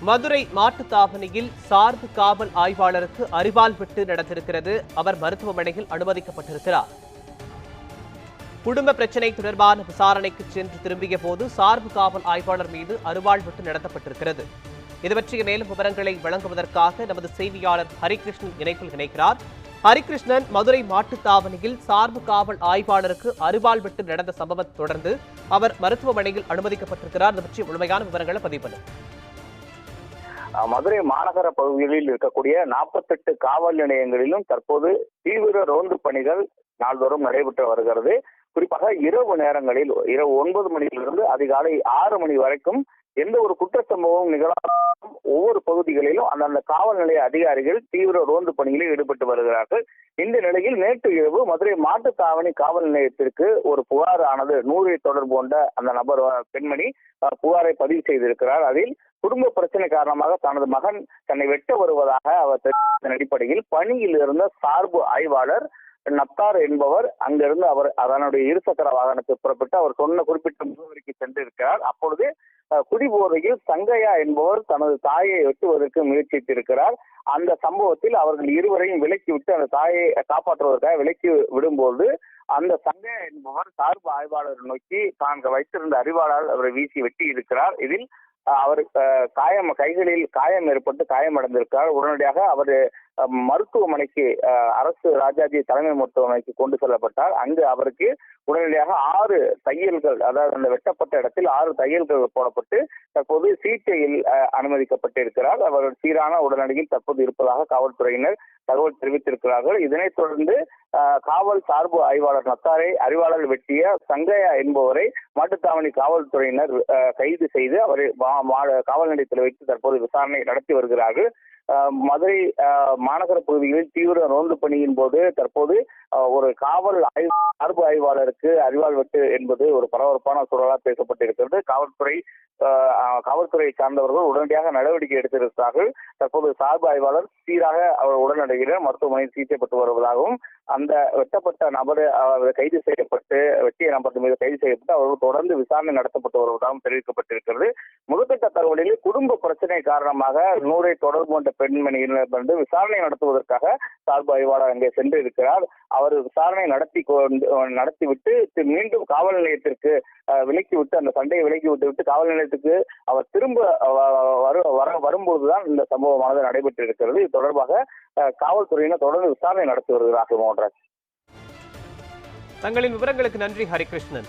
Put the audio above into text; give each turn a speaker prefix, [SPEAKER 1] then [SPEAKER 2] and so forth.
[SPEAKER 1] மதுரை மாட்டுத்தாவணியில் சார்பு காவல் ஆய்வாளருக்கு அறிவால் விட்டு நடந்திருக்கிறது. அவர் மருத்துவமனையில் அனுமதிக்கப்பட்டிருக்கிறார். குடும்ப பிரச்சனை தொடர்பான விசாரணைக்கு சென்று திரும்பிய போது சார்பு காவல் ஆய்வாளர் மீது அருவாள் விட்டு நடத்தப்பட்டிருக்கிறது. இது பற்றிய மேலும் விவரங்களை வழங்குவதற்காக நமது செய்தியாளர் ஹரிகிருஷ்ணன் இணைப்பில் இணைக்கிறார். ஹரிகிருஷ்ணன் மதுரை மாட்டுத்தாவணியில் சார்பு காவல் ஆய்வாளருக்கு அருவாள் விட்டு நடந்த சம்பவத்தை தொடர்ந்து அவர் மருத்துவமனையில் அனுமதிக்கப்பட்டிருக்கிறார். இது பற்றிய முழுமையான விவரங்களை பதிவு
[SPEAKER 2] பண்ணுங்கள். மதுரை மாநகர பகுதிகளில் இருக்கக்கூடிய நாற்பத்தெட்டு காவல் நிலையங்களிலும் தற்போது தீவிர ரோந்து பணிகள் நாள்தோறும் நடைபெற்று வருகிறது. குறிப்பாக இரவு நேரங்களில் இரவு ஒன்பது மணியிலிருந்து அதிகாலை ஆறு மணி வரைக்கும் எந்த ஒரு குற்ற சம்பவம் நிகழாம ஒவ்வொரு பகுதிகளிலும் அந்தந்த காவல் நிலைய அதிகாரிகள் தீவிர ரோந்து பணிகளில் ஈடுபட்டு வருகிறார்கள். இந்த நிலையில் நேற்று இரவு மதுரை மாட்டுத்தாவணி காவல் நிலையத்திற்கு ஒரு புகார் ஆனது நூறை தொடர்பு கொண்ட அந்த நபர் பெண்மணி புகாரை பதிவு செய்திருக்கிறார். அதில் குடும்ப பிரச்சனை காரணமாக தனது மகன் தன்னை வெட்ட வருவதாக அவர் தெரிவித்த அடிப்படையில் பணியில் இருந்த சார்பு ஆய்வாளர் நப்தார் என்பவர் அங்கிருந்து அவர் அதனுடைய இருசக்கர வாகனத்தை புறப்பட்டு அவர் சொன்ன குறிப்பிட்ட முகவரிக்கு சென்றிருக்கிறார். அப்பொழுது குடிபோதையில் சங்கையா என்பவர் தனது தாயை வெட்டுவதற்கு முயற்சித்திருக்கிறார். அந்த சம்பவத்தில் அவர்கள் இருவரையும் விலக்கி விட்டு அந்த தாயை காப்பாற்றுவதற்காக விலக்கி விடும்போது அந்த சங்கையா என்பவர் சார்பு ஆய்வாளர் நோக்கி தான் வைத்திருந்த அறிவாளால் அவரை வீசி வெட்டி இருக்கிறார் இதில் அஹ், அவர் காயம் கைகளில் காயம் ஏற்பட்டு காயமடைந்திருக்கிறார். உடனடியாக அவர் மருத்துவமனைக்கு அரசு ராஜாஜி தலைமை மருத்துவமனைக்கு கொண்டு செல்லப்பட்டார் அங்கு அவருக்கு உடனடியாக ஆறு தையல்கள் அதாவது அந்த வெட்டப்பட்ட இடத்தில் ஆறு தையல்கள் போடப்பட்டு தற்போது சிகிச்சையில் அனுமதிக்கப்பட்டு அனுமதிக்கப்பட்டிருக்கிறார். அவர் சீரான உடனடியில் தற்போது இருப்பதாக காவல்துறையினர் தகவல் தெரிவித்திருக்கிறார்கள். இதனைத் தொடர்ந்து காவல் சார்பு ஆய்வாளர் நத்தாரை அறிவாளர் வெட்டிய சங்கையா என்பவரை மாட்டுத்தாவணி காவல்துறையினர் அஹ், கைது செய்து அவரை மா- மா- காவல் நிலையத்தில் வைத்து தற்போது விசாரணை நடத்தி வருகிறார்கள். மதுரை மாநகர பகுதிகளில் தீவிர ரோந்து பணியின் போது தற்போது ஒரு காவல் ஆய்வு சார்பு ஆய்வாளருக்கு அறிவால் வெட்டு என்பது ஒரு பரபரப்பான சூழலாக பேசப்பட்டிருக்கிறது. காவல்துறை காவல்துறையை சார்ந்தவர்கள் உடனடியாக நடவடிக்கை எடுத்திருக்கிறார்கள். தற்போது சார்பு ஆய்வாளர் சீராக அவர் உடனடியாக மருத்துவமனையில் சிகிச்சைப்பட்டு வருவதாகவும் அந்த வெட்டப்பட்ட நபர் அவர் கைது செய்யப்பட்டு வெட்டிய நபர் மீது கைது செய்யப்பட்டு அவர்கள் தொடர்ந்து விசாரணை நடத்தப்பட்டு வருவதாகவும் தெரிவிக்கப்பட்டிருக்கிறது. முதற்கட்ட தகவலில் குடும்ப பிரச்சனை காரணமாக நூறை தொடர்பு கொண்ட பெண்மணியினர் விசாரணை நடத்துவதற்காக சார்பு ஆய்வாளர் அங்கே சென்று இருக்கிறார் அவர் விசாரணை நடத்தி கொண்டு நடத்திவிட்டு மீண்டும் காவல் நிலையத்திற்கு விலக்கி விட்டு அந்த சண்டையை விலக்கி விட்டு விட்டு காவல் நிலையத்துக்கு அவர் திரும்ப வ- வர வரும்போதுதான் இந்த சம்பவமானது நடைபெற்றிருக்கிறது. இது தொடர்பாக காவல்துறையினர் தொடர்ந்து விசாரணை நடத்தி வருகிறார்கள் மோகன்ராஜ்.
[SPEAKER 1] தங்களின் விவரங்களுக்கு நன்றி ஹரிகிருஷ்ணன்.